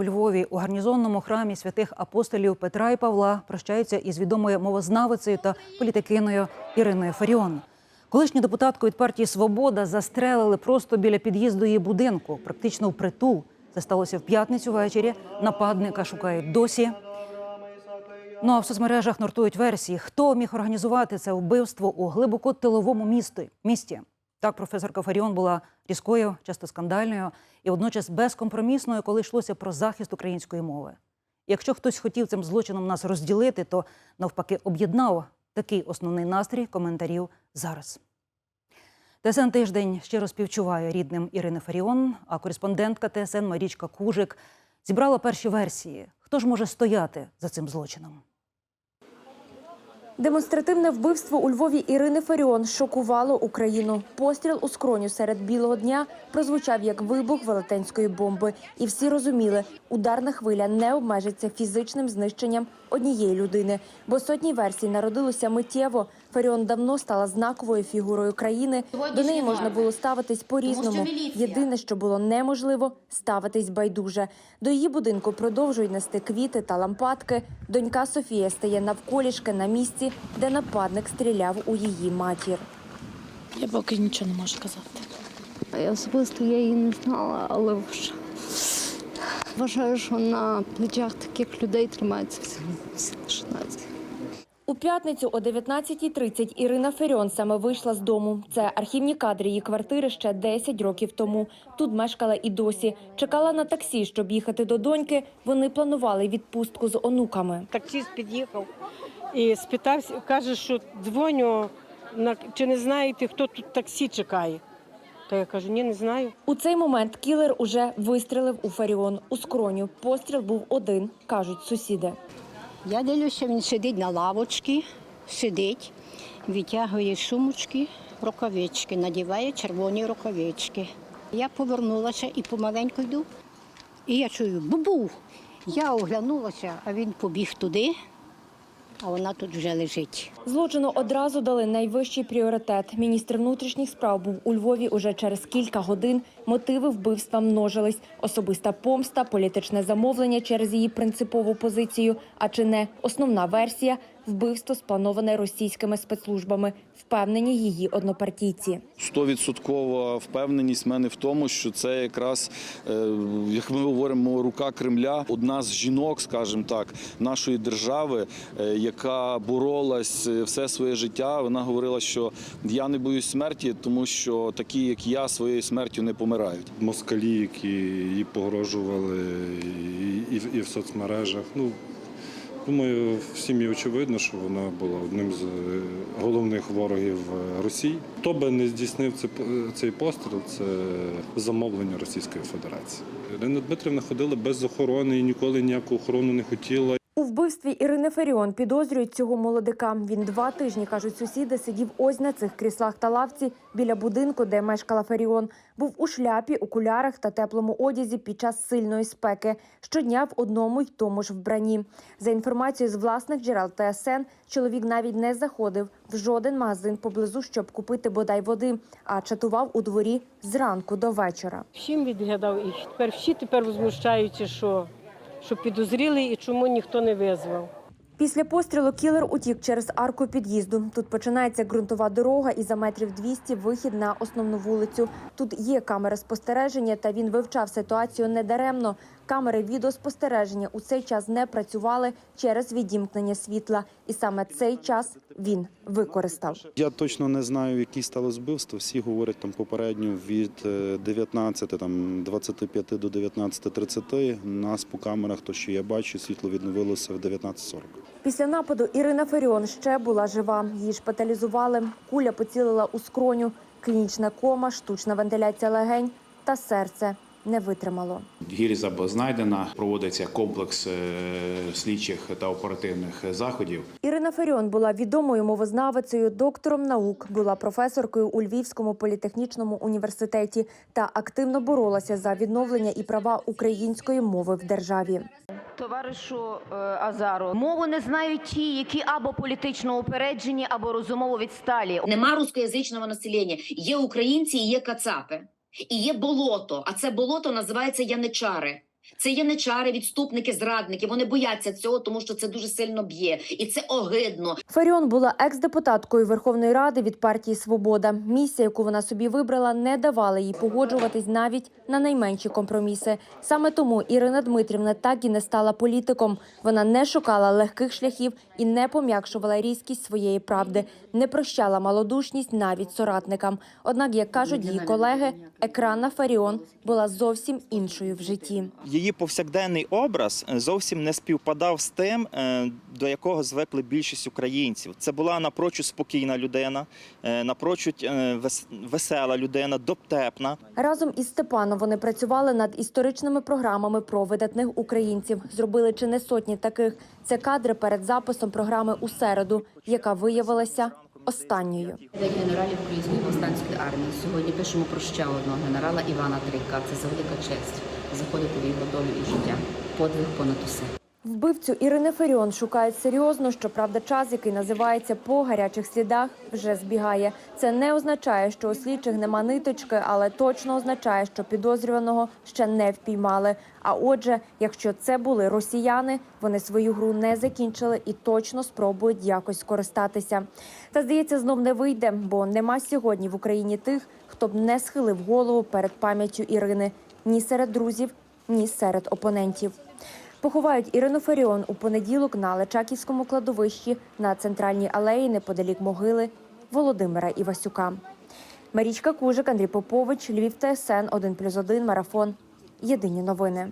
У Львові у гарнізонному храмі святих апостолів Петра і Павла прощаються із відомою мовознавицею та політикиною Іриною Фаріон. Колишню депутатку від партії Свобода застрелили просто біля під'їзду її будинку, практично впритул. Це сталося в п'ятницю ввечері. Нападника шукають досі. Ну а в соцмережах нортують версії, хто міг організувати це вбивство у глибоко тиловому місті. Так, професорка Фаріон була різкою, часто скандальною і водночас безкомпромісною, коли йшлося про захист української мови. Якщо хтось хотів цим злочином нас розділити, то навпаки об'єднав такий основний настрій коментарів зараз. ТСН тиждень щиро співчуває рідним Ірини Фаріон, а кореспондентка ТСН Марічка Кужик зібрала перші версії. Хто ж може стояти за цим злочином? Демонстративне вбивство у Львові Ірини Фаріон шокувало Україну. Постріл у скроню серед білого дня прозвучав як вибух велетенської бомби, і всі розуміли, ударна хвиля не обмежиться фізичним знищенням однієї людини. Бо сотні версій народилося миттєво. Фаріон давно стала знаковою фігурою країни. До неї можна було ставитись по-різному. Єдине, що було неможливо ставитись байдуже. До її будинку продовжують нести квіти та лампадки. Донька Софія стає навколішки на місці, де нападник стріляв у її матір. Я поки нічого не можу сказати. Я особисто я її не знала, але вже вважаю, що на плечах таких людей тримається вся, вся наша нація. У п'ятницю о 19.30 Ірина Феріон саме вийшла з дому. Це архівні кадри її квартири ще 10 років тому. Тут мешкала і досі. Чекала на таксі, щоб їхати до доньки. Вони планували відпустку з онуками. Таксист під'їхав і спитався, каже, що дзвоню, чи не знаєте, хто тут таксі чекає. Та я кажу, ні, не знаю. У цей момент кілер уже вистрілив у Фаріон у скроню. Постріл був один, кажуть сусіди. Я дивлюся, він сидить на лавочці, сидить, витягує сумочки, рукавички, надіває червоні рукавички. Я повернулася і помаленьку йду. І я чую бубу. Я оглянулася, а він побіг туди, а вона тут вже лежить. Злочину одразу дали найвищий пріоритет. Міністр внутрішніх справ був у Львові уже через кілька годин. Мотиви вбивства множились: особиста помста, політичне замовлення через її принципову позицію. А чи не основна версія вбивство сплановане російськими спецслужбами, впевнені її однопартійці. Стовідсоткова впевненість в мене в тому, що це якраз, е, як ми говоримо, рука Кремля, одна з жінок, скажімо так, нашої держави, е, яка боролась е, все своє життя. Вона говорила, що я не боюсь смерті, тому що такі, як я, своєю смертю не помирають. москалі, які їй погрожували і, і, і в соцмережах. Ну, думаю, всім є очевидно, що вона була одним з е, головних ворогів е, Росії. Хто би не здійснив цей постріл, це замовлення Російської Федерації. Ірина Дмитрівна ходила без охорони і ніколи ніяку охорону не хотіла. Вбивстві Ірини Феріон підозрюють цього молодика. Він два тижні, кажуть сусіди, сидів ось на цих кріслах та лавці біля будинку, де мешкала Феріон. Був у шляпі, окулярах та теплому одязі під час сильної спеки. Щодня в одному й тому ж вбранні. За інформацією з власних джерел ТСН, чоловік навіть не заходив в жоден магазин поблизу, щоб купити бодай води, а чатував у дворі зранку до вечора. Всім відглядав і тепер всі тепер возмущаються, що, що підозріли і чому ніхто не визвав. Після пострілу кілер утік через арку під'їзду. Тут починається ґрунтова дорога і за метрів 200 вихід на основну вулицю. Тут є камери спостереження, та він вивчав ситуацію недаремно. Камери відеоспостереження у цей час не працювали через відімкнення світла, і саме цей час він використав. Я точно не знаю, які стало збивство. Всі говорять там попередньо від е, 19, там 25 до 19.30. Нас по камерах, то що я бачу, світло відновилося в 19.40. Після нападу Ірина Феріон ще була жива. Її шпиталізували. Куля поцілила у скроню. Клінічна кома, штучна вентиляція легень та серце не витримало. Гільза знайдена, проводиться комплекс е, слідчих та оперативних заходів. Ірина Феріон була відомою мовознавицею, доктором наук, була професоркою у Львівському політехнічному університеті та активно боролася за відновлення і права української мови в державі. Товаришу е, Азару, мову не знають ті, які або політично упереджені, або розумово відсталі. Нема рускоязичного населення. Є українці і є кацапи. І є болото. А це болото називається яничари. Це яничари, відступники, зрадники. Вони бояться цього, тому що це дуже сильно б'є, і це огидно. Фаріон була екс-депутаткою Верховної Ради від партії Свобода. Місія, яку вона собі вибрала, не давала їй погоджуватись навіть на найменші компроміси. Саме тому Ірина Дмитрівна так і не стала політиком. Вона не шукала легких шляхів і не пом'якшувала різкість своєї правди, не прощала малодушність навіть соратникам. Однак, як кажуть її колеги, екранна Фаріон була зовсім іншою в житті. Її повсякденний образ е, зовсім не співпадав з тим, е, до якого звикли більшість українців. Це була напрочуд спокійна людина, е, напрочуд весела людина, доптепна. Разом із Степаном вони працювали над історичними програмами про видатних українців. Зробили чи не сотні таких. Це кадри перед записом програми у середу, яка виявилася останньою. День генералів Української повстанської армії. Сьогодні пишемо про ще одного генерала Івана Трійка. Це за велика честь заходити в його долю і життя. Подвиг понад усе. Вбивцю Ірини Феріон шукають серйозно. Щоправда, час, який називається по гарячих слідах, вже збігає. Це не означає, що у слідчих нема ниточки, але точно означає, що підозрюваного ще не впіймали. А отже, якщо це були росіяни, вони свою гру не закінчили і точно спробують якось скористатися. Та здається, знов не вийде, бо нема сьогодні в Україні тих, хто б не схилив голову перед пам'яттю Ірини ні серед друзів, ні серед опонентів. Поховають Ірину Фаріон у понеділок на Лечаківському кладовищі на центральній алеї неподалік могили Володимира Івасюка. Марічка Кужик, Андрій Попович, Львів ТСН 1+,1, Марафон. Єдині новини.